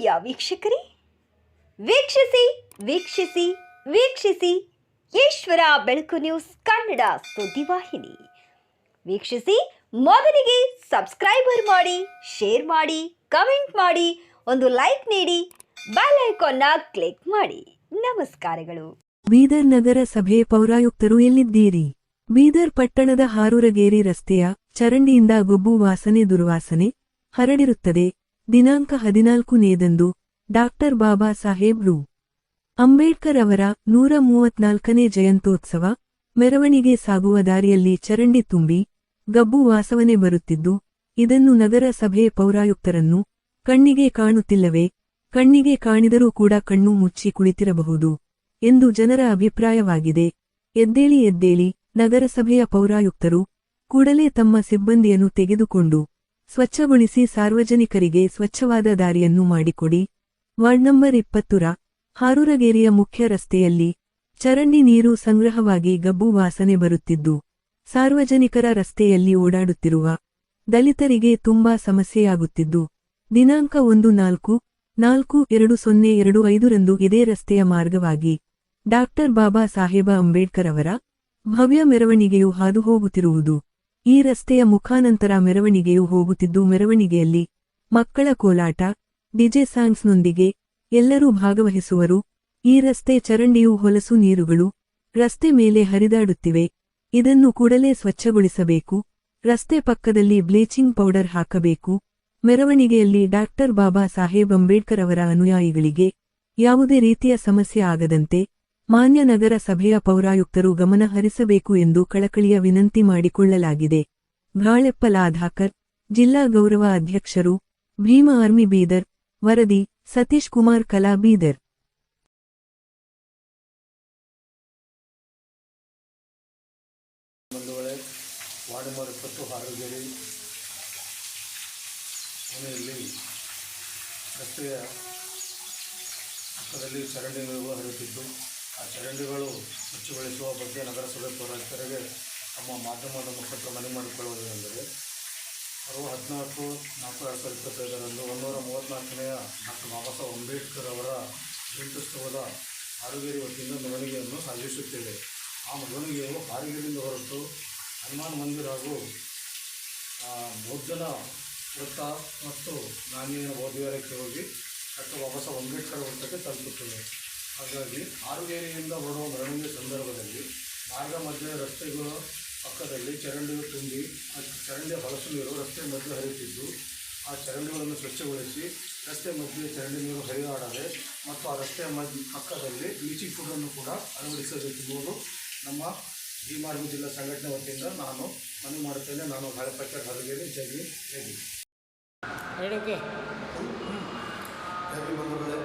ವೀಕ್ಷಕರೇ? ವೀಕ್ಷಿಸಿ ವೀಕ್ಷಿಸಿ ವೀಕ್ಷಿಸಿ, ಈಶ್ವರ ಬೆಳಕು ನ್ಯೂಸ್ ಕನ್ನಡ ಸುದ್ದಿವಾಹಿನಿ ವೀಕ್ಷಿಸಿ, ಮೊದಲಿಗೆ ಸಬ್ಸ್ಕ್ರೈಬರ್ ಮಾಡಿ, ಶೇರ್ ಮಾಡಿ, ಕಮೆಂಟ್ ಮಾಡಿ, ಒಂದು ಲೈಕ್ ನೀಡಿ, ಬೆಲ್ ಐಕಾನ್ನ ಕ್ಲಿಕ್ ಮಾಡಿ. ನಮಸ್ಕಾರಗಳು. ಬೀದರ್ ನಗರ ಸಭೆ ಪೌರಾಯುಕ್ತರು ಎಲ್ಲಿದ್ದೀರಿ? ಬೀದರ್ ಪಟ್ಟಣದ ಹಾರೂರಗೇರಿ ರಸ್ತೆಯ ಚರಂಡಿಯಿಂದ ಗೊಬ್ಬು ವಾಸನೆ ದುರ್ವಾಸನೆ ಹರಡಿರುತ್ತದೆ. ದಿನಾಂಕ ಹದಿನಾಲ್ಕನೇದಂದು ಡಾಕ್ಟರ್ ಬಾಬಾ ಸಾಹೇಬ್ ರು. ಅಂಬೇಡ್ಕರ್ ಅವರ ನೂರ ಮೂವತ್ನಾಲ್ಕನೇ ಜಯಂತೋತ್ಸವ ಮೆರವಣಿಗೆ ಸಾಗುವ ದಾರಿಯಲ್ಲಿ ಚರಂಡಿ ತುಂಬಿ ಗಬ್ಬು ವಾಸವನೆ ಬರುತ್ತಿದ್ದು, ಇದನ್ನು ನಗರ ಸಭೆ ಪೌರಾಯುಕ್ತರನ್ನು ಕಣ್ಣಿಗೆ ಕಾಣುತ್ತಿಲ್ಲವೇ, ಕಣ್ಣಿಗೆ ಕಾಣಿದರೂ ಕೂಡ ಕಣ್ಣು ಮುಚ್ಚಿ ಕುಳಿತಿರಬಹುದು ಎಂದು ಜನರ ಅಭಿಪ್ರಾಯವಾಗಿದೆ. ಎದ್ದೇಳಿ ಎದ್ದೇಳಿ ನಗರಸಭೆಯ ಪೌರಾಯುಕ್ತರು ಕೂಡಲೇ ತಮ್ಮ ಸಿಬ್ಬಂದಿಯನ್ನು ತೆಗೆದುಕೊಂಡು ಸ್ವಚ್ಛಗೊಳಿಸಿ ಸಾರ್ವಜನಿಕರಿಗೆ ಸ್ವಚ್ಛವಾದ ದಾರಿಯನ್ನು ಮಾಡಿಕೊಡಿ. ವಾರ್ಡ್ ನಂಬರ್ ಇಪ್ಪತ್ತುರ ಹಾರೂರಗೇರಿಯ ಮುಖ್ಯ ರಸ್ತೆಯಲ್ಲಿ ಚರಂಡಿ ನೀರು ಸಂಗ್ರಹವಾಗಿ ಗಬ್ಬು ವಾಸನೆ ಬರುತ್ತಿದ್ದು, ಸಾರ್ವಜನಿಕರ ರಸ್ತೆಯಲ್ಲಿ ಓಡಾಡುತ್ತಿರುವ ದಲಿತರಿಗೆ ತುಂಬಾ ಸಮಸ್ಯೆಯಾಗುತ್ತಿದ್ದು, ದಿನಾಂಕ ಒಂದು ನಾಲ್ಕು ನಾಲ್ಕು, ಎರಡು, ಸೊನ್ನೆ, ಎರಡು ಐದರಂದು ಇದೇ ರಸ್ತೆಯ ಮಾರ್ಗವಾಗಿ ಡಾಕ್ಟರ್ ಬಾಬಾ ಸಾಹೇಬ ಅಂಬೇಡ್ಕರ್ ಅವರ ಭವ್ಯ ಮೆರವಣಿಗೆಯು ಹಾದು ಹೋಗುತ್ತಿರುವುದು. ಈ ರಸ್ತೆಯ ಮುಖಾನಂತರ ಮೆರವಣಿಗೆಯು ಹೋಗುತ್ತಿದ್ದು ಮೆರವಣಿಗೆಯಲ್ಲಿ ಮಕ್ಕಳ ಕೋಲಾಟ, ಡಿಜೆ ಸಾಂಗ್ಸ್ನೊಂದಿಗೆ ಎಲ್ಲರೂ ಭಾಗವಹಿಸುವರು. ಈ ರಸ್ತೆ ಚರಂಡಿಯು ಹೊಲಸು ನೀರುಗಳು, ರಸ್ತೆ ಮೇಲೆ ಹರಿದಾಡುತ್ತಿವೆ. ಇದನ್ನು ಕೂಡಲೇ ಸ್ವಚ್ಛಗೊಳಿಸಬೇಕು. ರಸ್ತೆ ಪಕ್ಕದಲ್ಲಿ ಬ್ಲೀಚಿಂಗ್ ಪೌಡರ್ ಹಾಕಬೇಕು. ಮೆರವಣಿಗೆಯಲ್ಲಿ ಡಾಕ್ಟರ್ ಬಾಬಾ ಸಾಹೇಬ್ ಅಂಬೇಡ್ಕರ್ ಅವರ ಅನುಯಾಯಿಗಳಿಗೆ ಯಾವುದೇ ರೀತಿಯ ಸಮಸ್ಯೆ ಆಗದಂತೆ ಮಾನ್ಯ ನಗರ ಸಭೆಯ ಪೌರಾಯುಕ್ತರು ಗಮನ ಹರಿಸಬೇಕು ಎಂದು ಕಳಕಳಿಯ ವಿನಂತಿ ಮಾಡಿಕೊಳ್ಳಲಾಗಿದೆ. ಗಾಳೆಪ್ಪ ಲಾಧಾಕರ್, ಜಿಲ್ಲಾ ಗೌರವ ಅಧ್ಯಕ್ಷರು ಭೀಮ ಆರ್ಮಿ ಬೀದರ್, ವರದಿ ಸತೀಶ್ ಕುಮಾರ್ ಕಲಾ ಬೀದರ್. ರಸ್ತೆಯ ಪಕ್ಕದಲ್ಲಿ ಆ ಚರಂಡಿಗಳು ಸ್ವಚ್ಛಗೊಳಿಸುವ ಬಗ್ಗೆ ನಗರಸಭೆ ಪೌರಾಯುಕ್ತರಿಗೆ ತಮ್ಮ ಮಾಧ್ಯಮದ ಮುಖಾಂತರ ಮನವಿ ಮಾಡಿಕೊಳ್ಳುವುದೇನೆಂದರೆ ಅವರು ಹದಿನಾಲ್ಕು, ನಾಲ್ಕು ಎರಡು ಸಾವಿರದ ಇಪ್ಪತ್ತೈದರಂದು ಒಂದೂರ ಮೂವತ್ತ್ನಾಲ್ಕನೆಯ ಡಾಕ್ಟರ್ ಬಾಬಾ ಸಾಹೇಬ್ ಅಂಬೇಡ್ಕರ್ ಅವರ ಜಯಂತ್ಯುತ್ಸವದ ಹಾರುಗೇರಿ ವತಿಯಿಂದ ಮೆರವಣಿಗೆಯನ್ನು ಆಯೋಜಿಸುತ್ತೇವೆ. ಆ ಮೆರವಣಿಗೆಯು ಹಾರುಗೇರಿಯಿಂದ ಹೊರಟು ಹನುಮಾನ್ ಮಂದಿರ ಹಾಗೂ ಬೌದ್ಧನ ವೃತ್ತ ಮತ್ತು ಗಾಂಧಿಯನ ಬೌದ್ಧವಿಹಾರಕ್ಕೆ ಹೋಗಿ ಡಾಕ್ಟರ್ ಬಾಬಾ ಸಾಹೇಬ್ ಅಂಬೇಡ್ಕರ್ ವೃತ್ತಕ್ಕೆ ತಲುಪುತ್ತದೆ ಹಾಗಾಗಿ ಆರುಗೇರಿಯಿಂದ ಹೊರಡುವ ಮೆರವಣಿಗೆ ಸಂದರ್ಭದಲ್ಲಿ ಮಾರ್ಗ ಮಧ್ಯೆ ರಸ್ತೆಗಳ ಪಕ್ಕದಲ್ಲಿ ಚರಂಡಿಗಳು ತುಂಬಿ ಆ ಚರಂಡಿಯ ಹೊಲಸು ನೀರು ರಸ್ತೆ ಮಧ್ಯೆ ಹರಿಯುತ್ತಿದ್ದು ಆ ಚರಂಡಿಗಳನ್ನು ಸ್ವಚ್ಛಗೊಳಿಸಿ ರಸ್ತೆ ಮಧ್ಯೆ ಚರಂಡಿ ನೀರು ಹರಿದಾಡದೆ ಮತ್ತು ಆ ರಸ್ತೆಯ ಮಧ್ಯ ಪಕ್ಕದಲ್ಲಿ ಬ್ಲೀಚಿಂಗ್ ಫುಡ್ಡನ್ನು ಕೂಡ ಅಳವಡಿಸಬೇಕೆಂಬುದು ನಮ್ಮ ಮಾರ್ಗ ಜಿಲ್ಲಾ ಸಂಘಟನೆ ವತಿಯಿಂದ ನಾನು ಮನವಿ ಮಾಡುತ್ತೇನೆ. ನಾನು ಗಾಳಪಕ್ಕ ಹರಗೇರಿ ಜಗಿ ಜಗಿ ಬಂಧುಗಳೇ